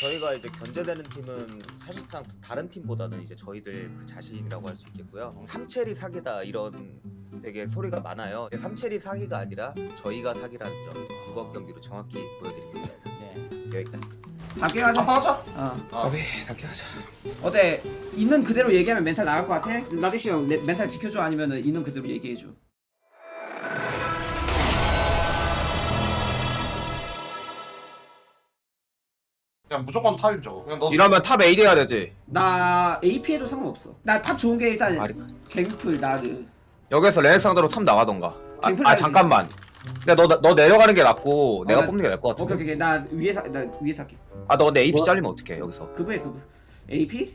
저희가 이제 견제되는 팀은 사실상 다른 팀보다는 이제 저희들 그 자신이라고 할 수 있겠고요. 삼체리 사기다 이런 되게 소리가 많아요. 삼체리 사기가 아니라 저희가 사기라는 점 그것 경비로 정확히 보여드리겠습니다. 네. 여기까지. 밖에 가자. 한판 하자. 어. 아. 네, 함께 하자. 어때? 있는 그대로 얘기하면 멘탈 나갈 것 같아? 나디시 형 멘- 멘탈 지켜줘 아니면 있는 그대로 얘기해줘. 그냥 무조건 저거. 그냥 너 이러면 탑 AD 해야 되지. 나 AP 해도 상관없어. 나 탑 좋은 게 일단. 갱플 나르. 여기서 레넥 상대로 탑 나가던가. 아, 아 할수 잠깐만. 근데 너, 너 내려가는 게 낫고 내가 나- 뽑는 게 나을 것 오케이 같은데. 오케이 오케이. 나 위에 사, 나 위에 살게. 아 너 근데 AP 뭐? 잘리면 어떡해 여기서. 그부에 그부. AP?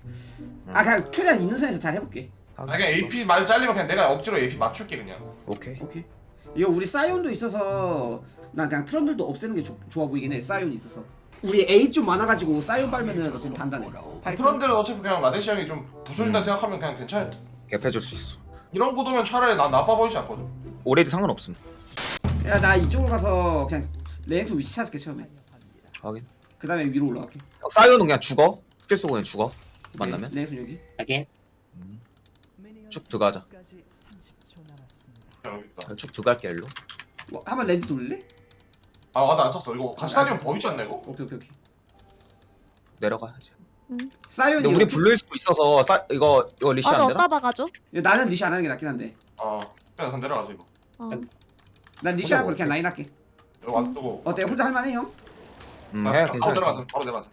아 그냥 최대한 있는 선에서 잘 해볼게. 아, 그냥 AP 많이 잘리면 그냥 내가 억지로 AP 맞출게 그냥. 오케이. 오케이. 이거 우리 사이온도 있어서 난 그냥 트런들도 없애는 게 조, 좋아 보이긴 해. 사이온이 있어서. 우리 A 좀 많아가지고 사이온 빨면은 좀 단단해. 파이터. 트런들은 어차피 그냥 라데시 형이 좀 부숴준다 생각하면 그냥 괜찮을 듯. 갭해줄 수 있어. 이런 구도면 차라리 난 나빠 보이지 않거든. 올해도 상관없음. 야나 이쪽으로 가서 그냥 레인트 위치 찾을게 처음에. 확인. 그 다음에 위로 올라갈게. 어, 사이온은 그냥 죽어. 스킬 쏘고 그냥 죽어. 만나면 레인트 여기. 확인. 쭉 들어가자. 그냥 여기 있다. 쭉 들어갈게 일로. 뭐, 한번 렌즈 돌릴래? 아 와드 안 쳤어. 이거 같이 다니면 보이지 않나 이거? 오케이 오케이 오케이. 내려가 이제. 사이온이 근데 우리 여기- 불릴 수도 있어서 사, 이거 이거 리시 맞아 안 되나? 어디다 박아줘? 야, 나는 리시 안 하는 게 낫긴 한데. 어. 그냥 다 내려가자 이거. 어. 난 리시 하고 그냥 라인 할게. 여기 와드 뜨고. 어때? 혼자 할만해 형? 음, 나해 바로 괜찮아. 내려가자. 바로 내려가자.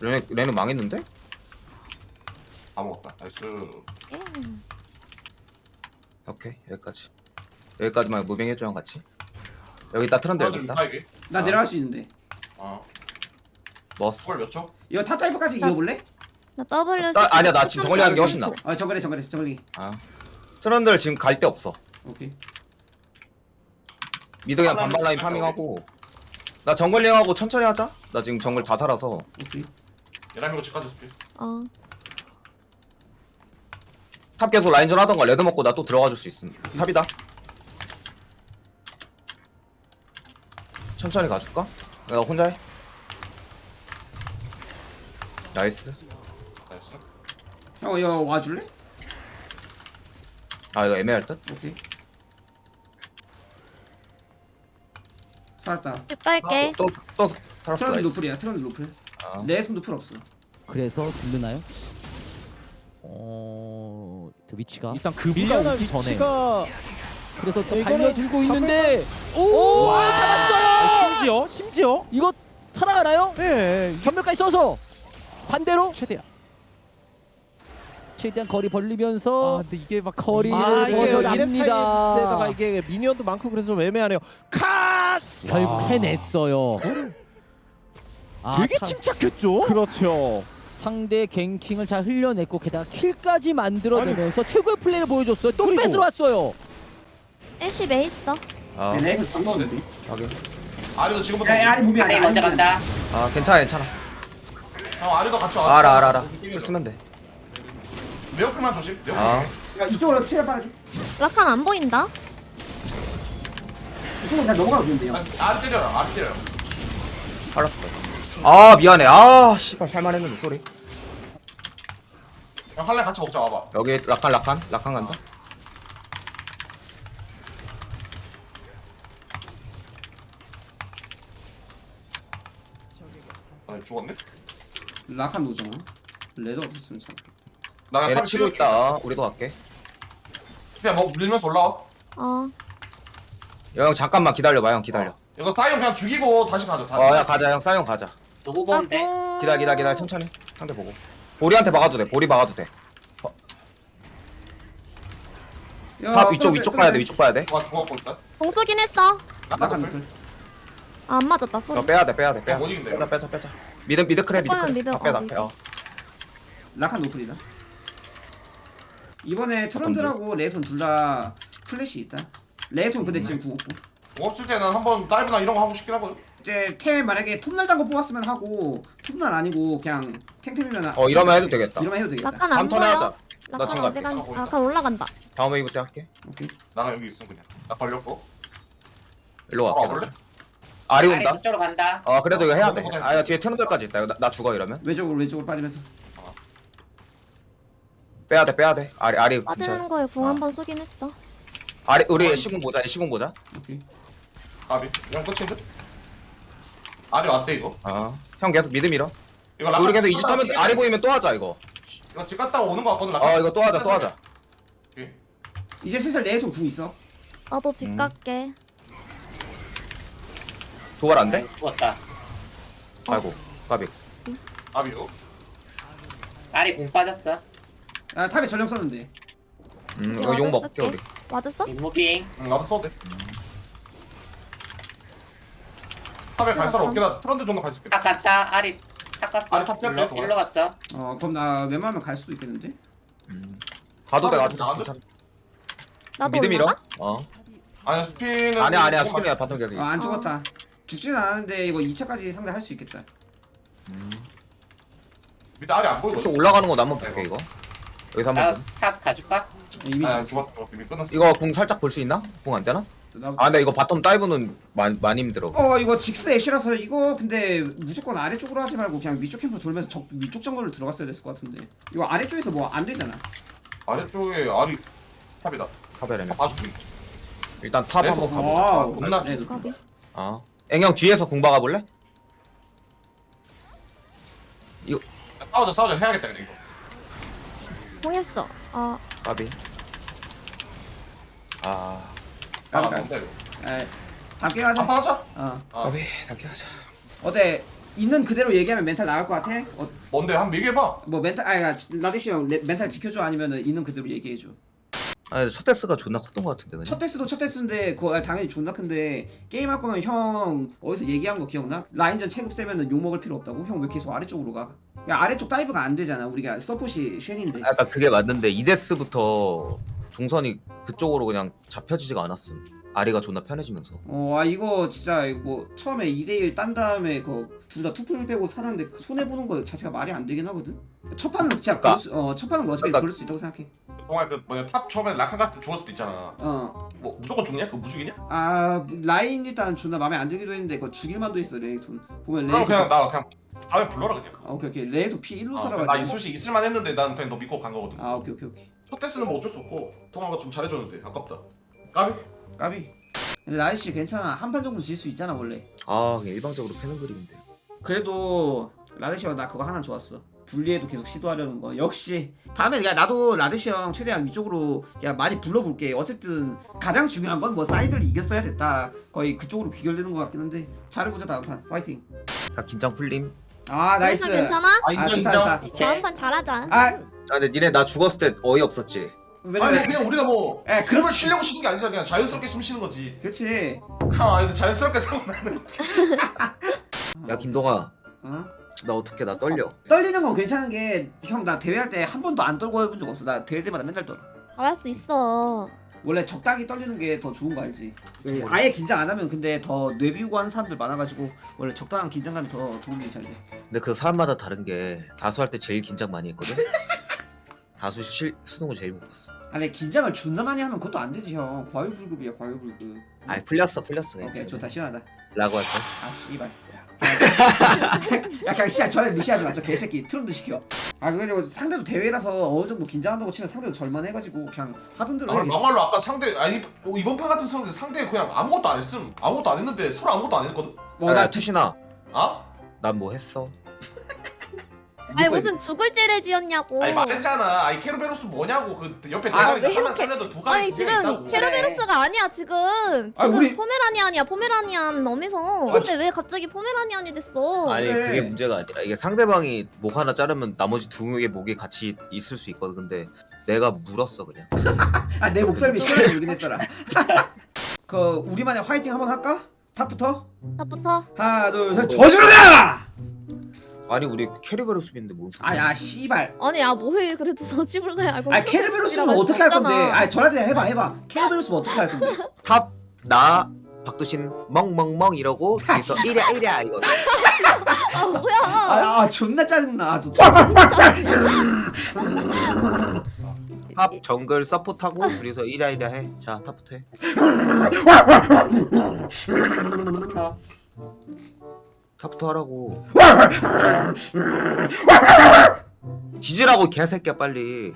레네 레네 망했는데? 다 먹었다. 나이스. 음. 오케이 여기까지. 여기까지만 무빙 해줘랑 같이. 여기 있다 트런드 여기 있다. 다 이게. 나 아. 내려갈 수 있는데. 어. 먹었어. 스콜 몇 초? 이거 탑 다이브까지 이어볼래? 나 W 나- 아니야, 나 지금 정글리 하는 게 훨씬 나아. 어 정글해 정글해 정글리. 아. 트런들 지금 갈 데 없어. 오케이. 미드 그냥 하나는 반반 라인 파밍하고. 나 정글링하고 천천히 하자. 나 지금 정글 다 살아서. 오케이. 예람이고 집까지 줄게. 어. 탑 계속 라인전 하던가 레드 먹고 나 또 들어가 줄 수 있음. 탑이다. 천천히 가줄까? 내가 혼자 해. 나이스. 나이스. 형 이거 와줄래? 아 이거 애매할 듯? 오케이. 살았다. 집 갈게. 또또 살았어. 나이스. 노플이야. 트런드 노플. 아. 내 손도 풀 없어. 그래서 들르나요? 어, 저 위치가 일단 그 밀려날 오기 전에 위치가 그래서 또 이거는 달려들고 잡을 있는데 오, 잡았어요. 심지어 심지어 이거 살아가나요? 예 전멸까지 써서 반대로 최대한 최대한 거리 벌리면서 아 근데 이게 막 거리를 아, 이게 벗어납니다. 이름 차이에다가 이게 미니언도 많고 그래서 좀 애매하네요 컷 결국 와. 해냈어요. 아, 되게 참- 침착했죠 그렇죠 상대 갱킹을 잘 흘려냈고 게다가 킬까지 만들어내면서 최고의 플레이를 보여줬어요. 또 그리고- 뺏으러 왔어요. 애쉬 매 있어. 아내 손. 상도는데. 확인. 아리도 지금부터. 야, 야, 아니 무비 아리 먼저 간다. 아 괜찮아 괜찮아. 형 아리도 같이 와. 알아 알아 알아. 쓰면 돼. 네오클만 조심. 아야 이쪽으로 치료 빨아줘. 라칸 안 보인다. 이쪽으로 그냥 넘어가도 되는데 형. 아리 때려요. 아리 때려요. 살았어. 아 미안해. 아 씨발 살만했는데 소리. 형 할래 같이 먹자 와봐. 여기 라칸 라칸 라칸 간다. 아니 죽었네? 라칸 노정. 레더 없었으면 참. 나 그냥 얘네 탑 치고. 있다. 우리도 갈게. 그냥 뭐 밀면서 올라와. 어. 형 잠깐만 기다려봐 형 기다려. 어. 이거 사이온 그냥 죽이고 다시 가자. 다시. 어야 가자 형 사형 가자. 누구 나 보는데? 공. 기다려 기다려 기다려 천천히 상대 보고. 보리한테 막아도 돼. 보리 막아도 돼. 탑 위쪽 위쪽 봐야 돼. 위쪽 봐야 돼. 와 죽었고 일단. 공 쏘긴 했어. 나간. 아, 안 맞았다. 소리. 너 빼야 돼 빼야 돼 빼야 야, 못 돼. 이긴다, 빼자 이거. 빼자 빼자. 미드 미드 크래 미드 오빠는 크래. 미드, 다 빼다 어, 빼. 미드. 어. 라칸 노플이다. 이번에 트런드라고 레이톤 둘 다 플래시 있다. 레이톤 근데 지금 구웠고. 없을 때는 한번 다이브나 이런 거 하고 싶긴 하거든. 이제 템 만약에 톱날 단거 뽑았으면 하고 톱날 아니고 그냥 탱템이면 어 이러면 해도 되겠다. 이러면 해도 되겠다. 라칸 안 다음 턴에 보여. 하자. 나 라칸 지금 어디 갈게. 간? 아, 라칸 올라간다. 다음 웨이부터 할게. 오케이. 나는 여기 있음 그냥. 나 걸렸고. 일로 아, 갈게. 원래? 아리 아리 온다. 그쪽으로 간다. 어 그래도 이거 해야 돼. 어, 아 야, 뒤에 트런들까지 있다. 이거 나, 나 죽어 이러면. 왼쪽으로 왼쪽으로 빠지면서 빼야 돼 빼야 돼. 아리 아리 괜찮아. 빠지는 거에 궁 아. 한 번 쏘긴 했어. 아리 우리 시공 보자. 시공 보자. 오케이 아비 이건 끝인 듯? 아리 왔대 이거 어. 형 계속 미드 밀어. 이거 우리 계속 집 이짓 갔다 하면 오게. 아리 보이면 또 하자 이거. 이거 집 갔다 오는 거 같거든 라카 어 이거 또 하자 또 하자. 오케이. 이제 슬슬 레이톤 궁 있어 나도 집 음. 갈게. 도발 안 돼? 아이고, 죽었다. 아이고 까비. 아비 이거 아리 공 빠졌어. 아 탑에 전령 썼는데 음 이거 용 먹게 우리. 맞았어? 윗무빙. 응 나도 써도 돼 탑에 갈사로 없게 나 트런드 정도 갈수 딱 갔다. 아리 딱 갔어. 아리 탑 뺐다, 일로, 갔어. 어 그럼 나 웬만하면 갈 수도 있겠는데 음. 가도 돼 아, 가도 돼. 나도? 괜찮아. 나도 미드 밀어. 올라가? 어. 아니 스피는 아니야 아니야 스피드야 바텀 계속 어, 있어. 안 죽었다 죽진 않았는데 이거 2차까지 상대 할 수 있겠다 음. 밑에 아리 안 보이거든 계속 올라가는 거 한번 볼게 이거. 여기서 한번. 봐. 나탑 가줄까? 이미 아 죽었어 죽었어 이미 끝났어 이거 궁 살짝 볼 수 있나? 궁 안 되나? 나... 아 근데 이거 바텀 다이브는 많이 많이 힘들어. 어 이거 직스 애쉬라서 이거 근데 무조건 아래쪽으로 하지 말고 그냥 위쪽 캠프 돌면서 적, 위쪽 정글로 들어갔어야 됐을 것 같은데 이거 아래쪽에서 뭐 안 되잖아 아래쪽에 아리 탑이다 카베레면. 봐줄게 일단 탑 네, 한번 뭐, 가보자. 와우 겁나 네. 어. 앵형 뒤에서 궁 박아볼래? 싸우자 싸우자 해야겠다 그래 이거 공했어. 아 까비. 아. 아 아, 뭔데 이거 에 함께 가자 한판 하자 어 까비. 함께 하자. 어때 있는 그대로 얘기하면 멘탈 나갈 것 같아? 어, 뭔데 한번 얘기해봐 뭐 멘탈 아니 라디시 형 레- 멘탈 지켜줘 아니면은 있는 그대로 얘기해줘 아, 첫 데스가 존나 컸던 것 같은데 그냥. 첫 테스도 첫 테스인데 그거 당연히 존나 큰데 게임 할 거면 형 어디서 얘기한 거 기억나? 라인전 체급 세면은 욕 먹을 필요 없다고? 형 왜 계속 아래쪽으로 가? 야 아래쪽 다이브가 안 되잖아 우리가 서폿이 쉔인데 아까 그게 맞는데 이 데스부터 동선이 그쪽으로 그냥 잡혀지지가 않았음. 아리가 존나 편해지면서. 어, 아 이거 진짜 뭐 처음에 2대1 딴 다음에 그둘다 투플 빼고 살았는데 손해 보는 거 자체가 말이 안 되긴 하거든. 첫 판은 진짜 그러니까- 수, 어, 첫 판은 어차피 그러니까- 그럴 수 있다고 생각해. 동아 그 뭐냐 탑 처음에 라칸 갔을 때 죽었을 때 있잖아 어, 뭐 무조건 죽냐? 그거 무죽이냐? 아 라인 일단 존나 마음에 안 들기도 했는데 그거 죽일 만도 있어 레이톤. 보면 그럼 레이톤. 그냥 나 그냥 다음에 불러라 그냥 아, 오케이 오케이 레이톤 P 1로 아, 살아가지고. 나 있을 수 있을만 했는데 난 그냥 너 믿고 간 거거든 아 오케이 오케이 오케이. 첫 테스는 뭐 어쩔 수 없고 동아가 좀 잘해줬는데 아깝다 까비? 까비. 근데 라이 씨 괜찮아 한 판 정도 질 수 있잖아 원래. 아, 그냥 일방적으로 패는 그림인데. 그래도 라데시 형나 그거 하나 좋았어. 분리해도 계속 시도하려는 거. 역시 다음에 야 나도 라데시 형 최대한 위쪽으로 야 많이 불러볼게. 어쨌든 가장 중요한 건 뭐 사이드를 이겼어야 됐다. 거의 그쪽으로 귀결되는 것 같긴 한데 잘해보자 다음 판. 파이팅. 다 긴장 풀림. 아 나이스. 괜찮아 괜찮아? 아 인정 좋다, 인정 좋다. 다음 판 잘하자. 아 아, 근데 니네 나 죽었을 때 어이 없었지. 아니 왜냐면 그냥 우리가 뭐 에, 그런 걸 쉬려고 쉬는 게 아니잖아 그냥 자연스럽게 숨 쉬는 거지 그렇지. 아 이거 자연스럽게 생각나는 거지 야, 김동아. 어? 나 어떻게 나 떨려. 떨리는 건 괜찮은 게 형 나 대회할 때 한 번도 안 떨고 해본 적 없어. 나 대회 때마다 맨날 떨어. 잘할 수 있어. 원래 적당히 떨리는 게 더 좋은 거 알지? 아예 긴장 안 하면 근데 더 뇌비우고 하는 사람들 많아가지고 원래 적당한 긴장감이 더 도움이 잘 돼. 근데 그 사람마다 다른 게 다수 할 때 제일 긴장 많이 했거든. 다수 실 수능을 제일 못 봤어. 아니 긴장을 존나 많이 하면 그것도 안 되지 형. 과유불급이야 과유불급. 아니 풀렸어 풀렸어. 오케이 괜찮아. 좋다 시원하다. 라고 할 거. 아 씨발. 야 그냥 씨야 저를 무시하지 마. 저 개새끼 트럼도 시켜. 아 그리고 상대도 대회라서 어느 정도 긴장한다고 치면 상대도 절만해가지고 그냥 하던 대로 아 해. 막말로 아까 상대 아니 뭐 이번 판 같은 상대 상대 그냥 아무것도 안 했음 아무것도 안 했는데 서로 아무것도 안 했거든 뭐, 나나 투신아. 아? 난 뭐 했어? 아니 무슨 죽을 죄래지였냐고. 아니 말했잖아 아니 케르베로스 뭐냐고 그 옆에 아, 대가리 왜 하나 이렇게- 잘려도 두 가지 아니 두개 있다고. 지금 케르베로스가 아니야 지금. 지금 아, 우리- 포메라니안이야 포메라니안 넘에서. 근데 왜 갑자기 포메라니안이 됐어? 아니 그래. 그게 문제가 아니라 이게 상대방이 목 하나 자르면 나머지 두 개의 목이 같이 있을 수 있거든. 근데 내가 물었어 그냥. 아내 목덜미 시원하게 울긴 했더라. 그 우리만의 화이팅 한번 할까? 탑부터 탑부터. 하나 둘셋 저주르라! 아니 우리 캐리베로스인데 뭔 소리야? 아야 씨발. 아니 야 뭐해 그래도 저 집을 가야 알고. 아 케르베로스는 어떻게 할 건데? 아 저한테 해봐 해봐. 케르베로스는 어떻게 할 건데? 탑, 나, 박두신 멍멍멍 이러고 뒤에서 이랴 이랴 이거. 아 뭐야? 아, 아 존나 짜증나. 또. 탑 정글 서포트하고 둘이서 1야 1야 해. 자 탑부터 해. 어, 탑부터 하라고. 뒤지라고 개새끼야 빨리.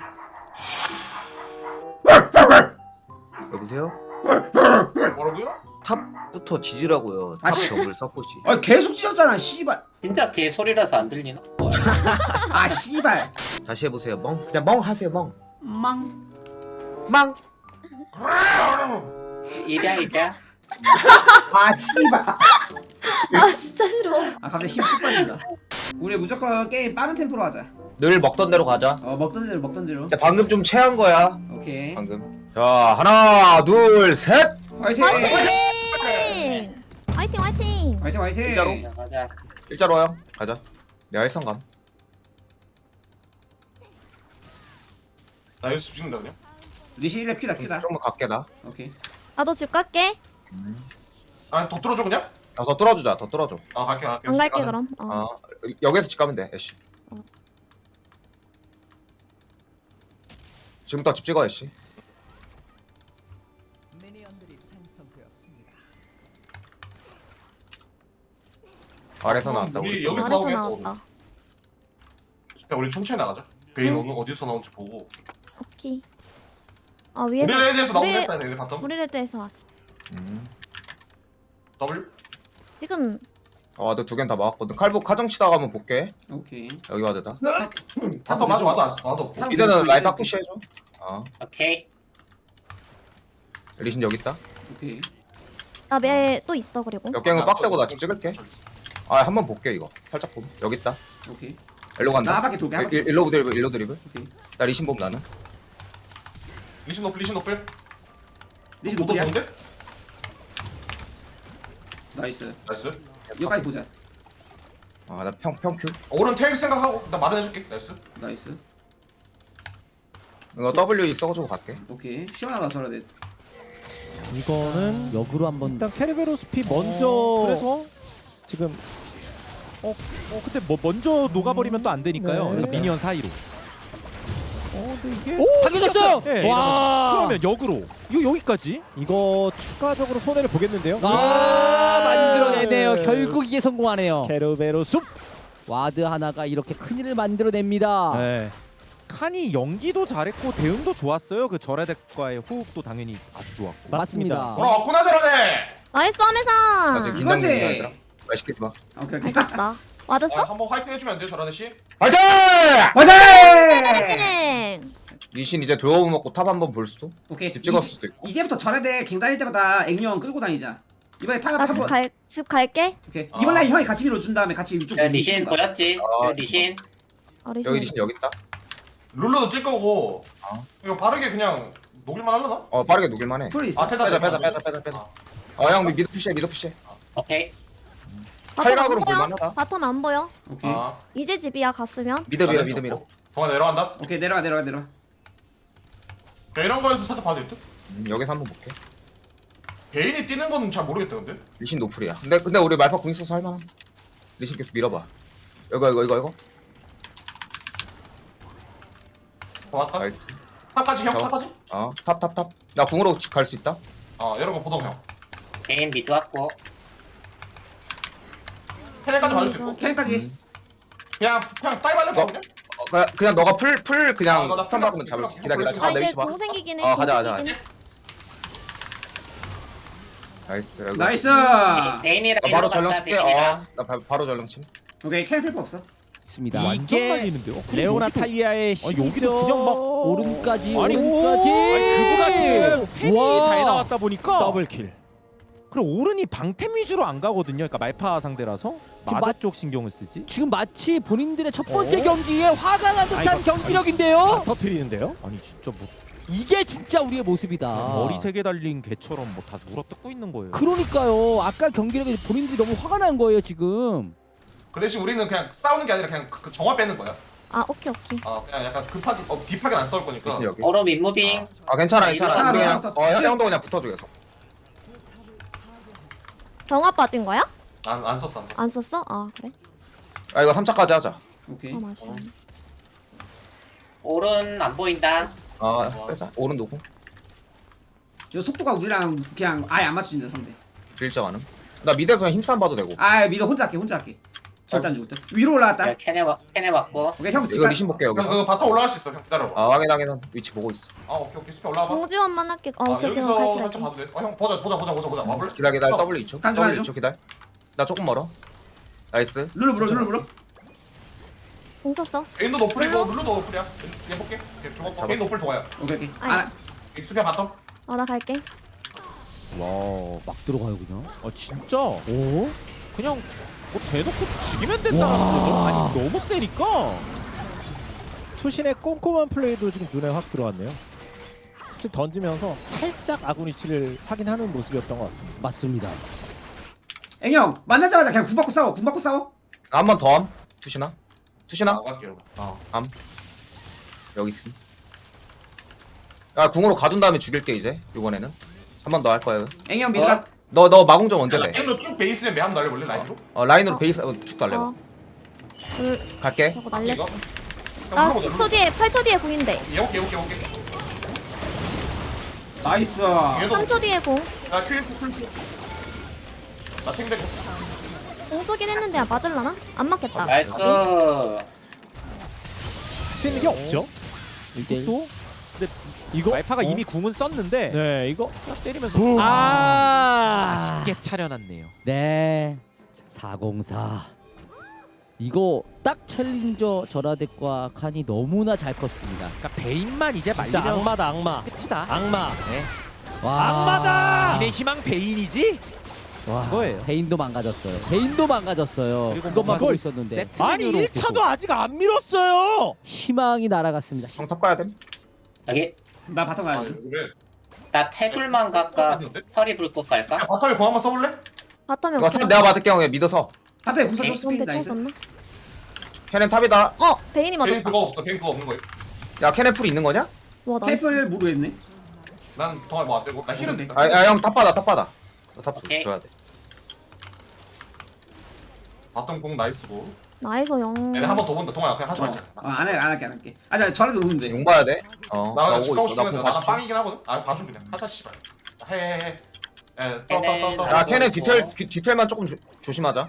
여보세요? 뭐라고요? 탑부터 지지라고요. 아, 탑 씨. 정글 서포시. 아 계속 찢었잖아 씨발 진짜 개 소리라서 안 들리나? 아 씨발 다시 해보세요. 멍 그냥 멍 하세요 멍. 망 망. 이랴 이랴. 아 씨발 아 진짜 싫어. 아 갑자기 힘쭉 빠진다 우리 무조건 게임 빠른 템포로 하자 늘 먹던 대로 가자. 어 먹던 대로 먹던 대로 자, 방금 좀 체한 거야. 오케이 방금. 자 하나 둘 셋. 화이팅 화이팅! 화이팅 화이팅! 화이팅 화이팅 진짜로? 자, 가자. 일자로 와요. 가자. 내가 일성감. 나 연습 찍는다 그냥. 리시 1렙 큐다 큐다 조금 갈게 나. 오케이 나도 집 갈게. 아 더 뚫어줘 그냥? 야, 더 뚫어주자. 더 뚫어줘. 아 갈게 갈게. 안 갈게 가자. 그럼. 어. 어 여기서 집 가면 돼. 애쉬. 어. 지금부터 집 찍어 애쉬. 아래서 나왔다. 우리 우리 여기서 아래서 나오게 나왔다. 야 우리 천천히 나가자. 베인 어느 어디서 나온지 보고. 오케이. 아 위에서 우리 레드에서 우리- 얘네 바텀. 우리 레드에서 왔어. 음. W. 지금 어, 너두 개는 다 막았거든. 칼복 카정 치다가 한번 볼게. 오케이 여기 와드다. 바텀 맞아 와도 안 와도 없고. 탑 이제는 라이파 이렇게- 푸시해줘. 어. 오케이. 리신 여기 있다. 오케이 나매또 있어 그리고. 역갱은 빡세고 나집 찍을게. 아, 한 번 볼게 이거. 살짝 보면. 여기 있다. 오케이 일로 간다. 나한 바퀴 돌게 한 바퀴 일- 일로 드리블, 일로 드리블. 오케이 나 리신 봄 나는. 리신 노플 리신 노플. 또 노플이야 좋은데? 나이스 나이스. 여기까지 보자 아, 나 평, 평큐. 오른 텔 생각하고 나 마련해줄게. 나이스. 나이스 이거 W 써가지고 갈게. 오케이 시원하다 저러네 이거는 역으로 한번 일단 캐리베로스피 먼저 어, 그래서 지금 어, 어 근데 뭐 먼저 녹아버리면 또 안 되니까요. 네. 그러니까 미니언 사이로. 어, 이게 당겨졌어요. 네, 와. 그러면 역으로 이거 여기까지 이거 추가적으로 손해를 보겠는데요? 아 만들어내네요. 네. 결국 이게 성공하네요. 캐르베로 숲. 와드 하나가 이렇게 큰일을 만들어냅니다. 네. 칸이 연기도 잘했고 대응도 좋았어요. 그 절야덱과의 호흡도 당연히 아주 좋았고. 맞습니다. 돌아왔구나 저러네. 나이스 하면서. 긴장 이거지. 맛있게 봐. 오케이 오케이 아깝다. 맞았어? 아, 한번 화이팅 해주면 안 돼요 저러네 씨? 화이팅! 화이팅 땡. 리신 이제 드로우 먹고 탑 한번 볼 수도? 오케이 집 찍었을 수도 있고. 이제부터 절야대 갱 다닐 때마다 액령 끌고 다니자 이번에 타가 나집 한번 갈, 집 갈게. 오케이 아. 이번 라인 형이 같이 밀어준 다음에 같이 이쪽 야, 리신? 보였지? 아, 리신. 어, 리신. 여기 리신 여기 있다. 룰러도 뛸 거고. 아. 이거 빠르게 그냥 녹일만 할려나? 어, 빠르게 녹일만 해. 풀 있어 아 테다 빼자, 빼자, 빼자, 빼자, 빼자. 어, 형 미드 푸시해, 미드 푸시해. 오케이. 바텀 칼각으로 안 보여? 볼만하다. 바텀 안 보여. 오케이 아. 이제 집이야 갔으면. 미드 밀어, 미드 밀어. 동아 내려간다. 오케이 내려와 내려와 내려와 그러니까 이런 거에서 살짝 봐도 될 듯? 음, 여기서 한번 볼게. 개인이 뛰는 건잘 모르겠다 근데. 리신 노플이야. 근데 근데 우리 말파 궁 있어서 할만함. 리신 계속 밀어봐. 이거 이거 이거 이거. 고맙다. 나이스. 탑까지 형 잡았어. 타사지? 어, 탑 탑 탑. 나 궁으로 갈 수 있다. 어 이런 거 보동 형. 개인 미드 왔고. 테네까지 맞을 수 있고. 캔까지 그냥 그냥 따이? 그냥. 어, 그냥, 그냥 너가 풀풀 그냥 아, 나 스턴 풀- 박으면 잡을 수 있어. 풀- 기다 기다. 풀- 아 잠깐 이제 봐. 공 생기긴 해. 어, 공 가자, 가자. 나이스. 여기. 나이스 베인이랑 나 바로 전령 칠게. 어, 나 바, 바로 전령 침. 오케이 캔 텔포 없어 있습니다. 완전 이게 말리는데요. 어, 그럼 레오나 여기도- 타이아의 아, 여기도. 그냥 막 오른까지 아니, 오른까지. 아니 그보다 지금 템이 와. 잘 나왔다 보니까 더블킬. 그리고 오른이 방템 위주로 안 가거든요. 그러니까 말파 상대라서 마저 마- 쪽 신경을 쓰지. 지금 마치 본인들의 첫 번째 어? 경기에 화가 난 듯한 아이고, 경기력인데요. 터트리는데요? 아니 진짜 뭐 이게 진짜 우리의 모습이다. 머리 세 개 달린 개처럼 뭐 다 물어뜯고 있는 거예요. 그러니까요. 아까 경기력에 본인들이 너무 화가 난 거예요 지금. 그 대신 우리는 그냥 싸우는 게 아니라 그냥 그, 그 정화 빼는 거야. 아 오케이 오케이. 어 그냥 약간 급하게 어 딥하게 안 싸울 거니까. 여기. 오로 민무빙. 아 괜찮아 괜찮아. 그냥 어. 형도 그냥 붙어줘 계속. 병화 빠진 거야? 안, 안 썼어 안 썼어. 안 썼어? 아 그래? 아 이거 3차까지 하자. 오케이. 어 맞아. 오른 안 보인다. 아 빼자. 오른 누구? 저 속도가 우리랑 그냥 아예 안 맞추진다 상대. 일정 안음 나 미드에서 그냥 힘싸움 봐도 되고. 아 믿어 혼자 할게 혼자 할게. 절대 안 듯. 위로 올라갔다. 야, 캐네 왔 캐네 왔고. 오케이 형 이거 지금 리신 볼게 여기. 형 그거 바텀 올라갈 수 있어 형 기다려봐. 아 확인 확인 위치 보고 있어. 아 오케이 오케이. 스페 올라와봐. 공지원만 할게. 어 아 오케이 오케이. 여기서 갈게 살짝 갈게 봐도 돼어형 보자 보자 보자 보자. 보자 와볼래? 기다 기다 어. W 2초 간중, W 간중. 2초 기다 나 조금 멀어 나이스 룰루 물어 룰루 물어 공 썼어 베인도 노플이고 룰루? 룰루도 노플이야 얘 볼게 얘 죽었고 잡았어. 베인 노플 좋아요 오케이 오케이 아이. 아 바텀 어나 갈게 와 막 들어가요 그냥 아 진짜 오? 그냥 뭐 대놓고 죽이면 된다는 거죠. 아니 너무 세니까. 투신의 꼼꼼한 플레이도 지금 눈에 확 들어왔네요. 던지면서 살짝 아군 위치를 확인하는 모습이었던 것 같습니다. 맞습니다 앵형 만나자마자 그냥 군 받고 싸워 군 받고 싸워. 한 번 더 함? 투시나? 투시나? 나갈게요. 어암 여기 있음. 야 궁으로 가둔 다음에 죽일게 이제. 이번에는. 한 번 더 할 거야 앵형 미드가 너너 마공점 언제 돼? 라인으로 쭉 베이스면 매 한번 날려볼래 라인으로? 어 라인으로 베이스 어, 쭉 달래 어. 둘, 갈게. 저거 이거? 날렸어. 나 물어보자 10초 뒤에 8초 뒤에 공인데. 얘 오케이 오케이 오케이. 나이스. 얘도 3초 뒤에 공 나 큐리프 쿨프 나 탱백 공 쏘긴 했는데 아, 맞을라나? 안 맞겠다 나이스. 할수 있는 게 없죠. 1대1 또 이거 말파가 어? 이미 궁은 썼는데 네 이거 딱 때리면서 아 아쉽게 차려놨네요. 네 404 이거 딱 챌린저 절하덱과 칸이 너무나 잘 컸습니다 그러니까 베인만 이제 진짜 말리면 악마다 악마. 끝이다. 악마. 와 악마다. 니네 희망 베인이지? 와, 그거예요. 베인도 망가졌어요. 베인도 망가졌어요. 그리고 그것만 보고 있었는데. 세트 아니 메뉴로 1차도 보고. 아직 안 밀었어요. 희망이 날아갔습니다. 형탑 가야 됨 여기. 나 바텀 아 가야지 그래. 나 태블만 갈까? 털이 불꽃 야 갈까? 바텀에 공 한번 써볼래? 바텀에 이거 탑 내가 받을게 형에 믿어서. 바텀에 구석 에이, 줬넌스 대충 나이스. 썼나? 캐넨 탑이다. 어 베인이 베인 맞았다. 그거 없어. 베인 그거 없는 거야 야 캐넨 풀 있는 거냐? 와 나이스. 테이플 모르겠네. 난 동안 뭐안 되고 나 힐은 돼. 아형 탑 받아 탑 받아. 너 탑 오케이. 줘야 돼. 바텀 공 나이스고 나이스 영. 얘네 한 번 더 본다. 동아야 그냥 하지 어, 말자 어, 안 해, 안 할게, 안 할게. 아, 나 저래도 오는데. 용 봐야 돼 어나 나가 오고 집 가고 있어 싶으면 나공 나가 40초 빵이긴 하거든. 아 봐줘 그냥. 하자 씨발. 해해해. 야 캐넨 뒤텔 뒤- 뒤텔만 조금 조, 조심하자.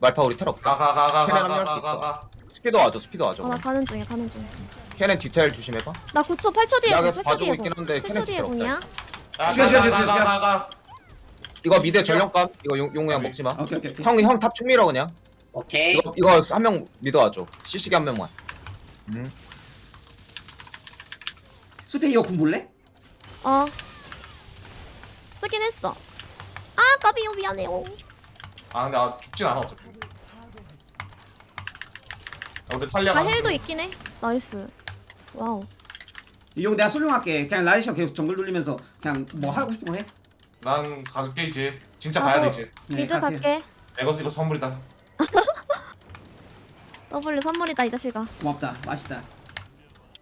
말파 우리 텔 없다. 캐넨 합류할 수 있어. 가가가가가가 스피드 와줘 스피드 와줘 아나 가는 중이야 가는 중 캐넨 뒤텔 조심해봐. 나 9초 8초 뒤에 야, 공 그래서 8초 봐주고 뒤에 있긴 공. 한데 7초 캐넨 뒤에 없다. 공이야? 쉬어, 쉬어, 쉬어, 쉬어. 가가가가 이거 미드 전령감? 이거 용, 용 그냥 먹지 마. 오케이, 오케이, 오케이. 형이 형탑 충밀어 그냥. 오케이. 이거 이거 한 명 믿어 와줘. 시식이 한 명만. 수페 이거 군 볼래? 어. 쓰긴 했어. 아 까비요. 미안해요. 아 근데 나 죽진 않아 어차피. 야 근데 탈리아 나 헬도 있긴 해. 나이스. 와우. 이거 내가 솔룡할게. 그냥 라이시가 계속 정글 돌리면서 그냥 뭐 하고 싶은 거 해. 난 갈게 이제 진짜 가야 돼 이제. 네, 미드 가세요. 갈게. 이거 이거 선물이다. W 선물이다 이 자식아. 고맙다. 맛있다.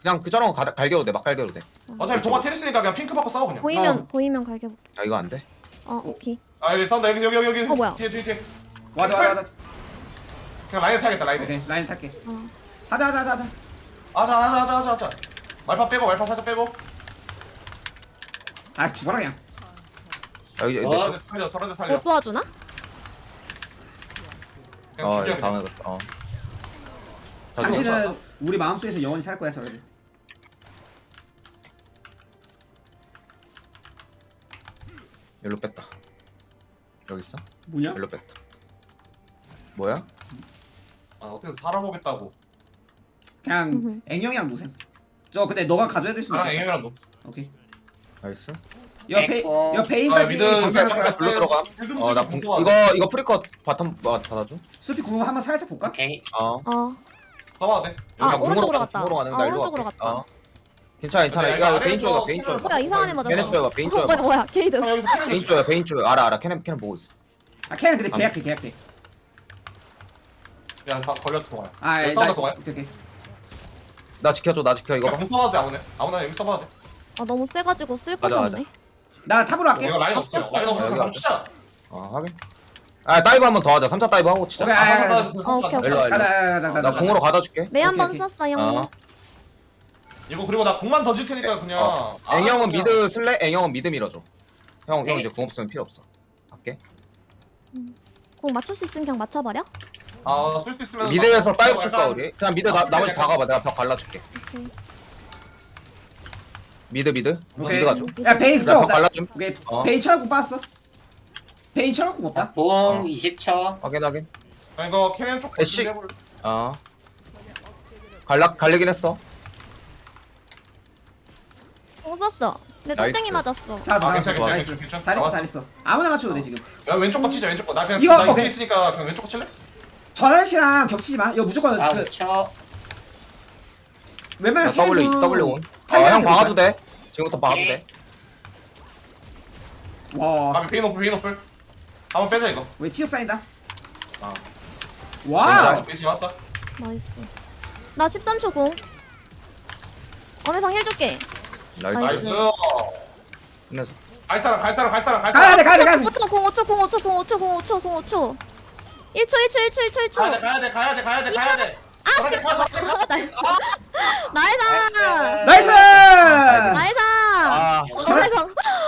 그냥 그 저런 거 가- 갈겨도 돼 막 갈겨도 돼아 어차피 동아 테니스니까 그냥 핑크 받고 싸워 그냥. 보이면 어. 보이면 갈게 볼게. 이거 안 돼? 어 오케이. 아 여기 싸운다 여기 여기 여기. 여기 어, 뭐야? 뒤에 뒤에 뒤에. 와다, 와다, 와다. 그냥 라인에 타야겠다 라인에 오케이, 라인 탈게. 어. 하자, 하자, 하자, 하자. 아자 아자 아자 아자 아자. 말파 빼고 말파 살짝 빼고. 아, 죽어라 그냥. 야 이제 어? 저런데 살려 저런데 살려 못 도와주나? 그냥 어 죽여 이거 그냥 당하겠다 어 다 죽었어. 당신은 우리 마음속에서 영원히 살 거야, 저래도. 여기로 뺐다 여기 있어 뭐냐? 여기로 뺐다 뭐야? 아 어떻게 살아보겠다고 그냥. 앵영이랑 노생. 저 근데 너가 가져야 될수 나랑 있는. 앵영이랑 노 오케이. 나이스 됐고. 여아 페인까지. 미드 방사할 잠깐 거야. 잠깐 불러 들어가 어나 이거 이거 프리컷 바텀 뭐, 받아줘? 수피 구금 한번 살짝 볼까? 오케이. 어. 어. 써봐도 돼. 아, 나 오른쪽으로 공으로 갔다. 가는 아, 나 일로 오른쪽으로 갈게. 갔다. 어. 괜찮아 괜찮아. 야 아래에서 베인 쪽이야 베인 쪽이야 뭐야 이상한 애 맞았어 베인 쪽이야 베인 어, 뭐야 쪽이야 뭐야 게이드. 아 여기서 캐는 베인 쪽이야 베인 쪽이야 알아 알아. 캐넨 캐넨 보고 있어. 아, 걔는 근데 계약해, 계약해. 야 바- 걸렸어 동아야 아, 여기 나, 싸우다 동아야 오케이, 오케이. 나 지켜줘 나 지켜. 이거 이거 공 써봐도 돼 아무나. 아무나 여기 써봐도 돼. 아 너무 세가지고 쓸 맞아, 곳이 없네 나 탑으로 할게. 이거 라인 없어 라인 없어 그냥. 치자 어 확인 아 다이브 한 번 더 하자 3차 다이브 하고 치자 오케이, 아 아, 아, 한번 아, 더 어, 오케이, 오케이. 일로 와 일로 가자, 와. 가자, 가자, 가자. 나 공으로 가다 줄게 매한 오케이, 번 오케이. 썼어 형어 이거 그리고 나 궁만 던질 테니까 그냥 어. 아, 앵형은 그냥- 미드 쓸래? 앵형은 미드 밀어줘. 형, 형 네. 이제 궁 없으면 필요 없어. 갈게. 공 맞출 수 있으면 그냥 맞춰버려. 아, 쓸수 있으면 미드에서 막- 다이브 칠까 우리? 그냥 미드 아, 나, 나머지 다 가봐. 내가 벽 발라줄게. 오케이. 미드 미드. 오케이. 미드 가줘. 야벽 없다 발라줌. 오케이 어. 베인 철학국 빠졌어 베인 철학국 없다 공 20초. 확인 확인. 아, 이거 캐넨 쪽 애쉬. 해볼- 어. 갈라 갈리긴 했어. 근데 나이스. 땡땡이 맞았어. 아, 잘했어 괜찮아, 괜찮아, 괜찮아. 잘했어. 잘했어 아무나 맞춰도 돼 지금 야 왼쪽 거 치자 왼쪽 거나 그냥 이거 나 오케이. 있으니까 그냥 왼쪽 거 칠래? 저란씨랑 겹치지 마 이거 무조건 아그 5초. 웬만하면 나 W 해도 W 온. 아형 되니까. 박아도 돼. 지금부터 박아도. 돼. 와왜 아 오플 베인 오플 한번 빼자 이거 치욕 쌓인다 아. 와아 베인 맞다 나이스. 나 13초 공. 엄혜성 해줄게. 나이스. 나이스. 나이스 끝내서. 갈 사람 갈 사람 갈 사람 갈 가야 사람 돼 가야 돼 가야 돼 5초 공 5초 공 5초 공 5초 공 5초 공 5초. 1초 1초 1초 1초 가야 돼 1초. 가야 돼 가야 돼아 가야 돼, 가야 돼, 가야 돼. 나이스. 나이스. 나이스 나이스. 아.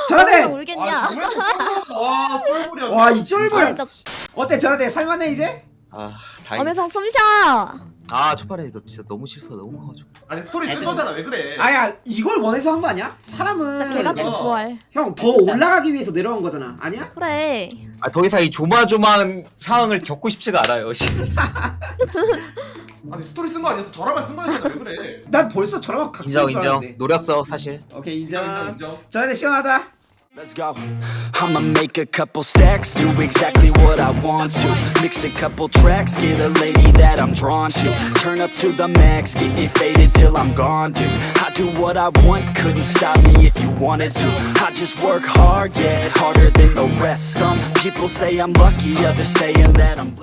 저란데 엄혜성 울겠냐? 아 정말 와 쫄부려 와이 진짜 어때 저란데 살만해 이제? 아 다행. 엄혜성 숨쉬어. 아 초반에 이거 진짜 너무 실수가 너무 커가지고. 아니 스토리 쓴 거잖아 왜 그래 아야 이걸 원해서 한 거 아니야? 사람은 개같이 어. 부활. 형 더 올라가기 위해서 내려온 거잖아 아니야? 그래. 아, 더 이상 이 조마조마한 상황을 겪고 싶지가 않아요. 아니 스토리 쓴 거 아니었어 저라만 쓴 거였잖아 왜 그래 난 벌써 저런 거 인정 인정. 노렸어 사실. 오케이 인정 인정 인정 저란데 시원하다 Let's go. I'ma make a couple stacks, do exactly what I want to. Mix a couple tracks, get a lady that I'm drawn to. Turn up to the max, get me faded till I'm gone, dude. I do what I want, couldn't stop me if you wanted to. I just work hard, yeah, harder than the rest. Some people say I'm lucky, others saying that I'm blessed.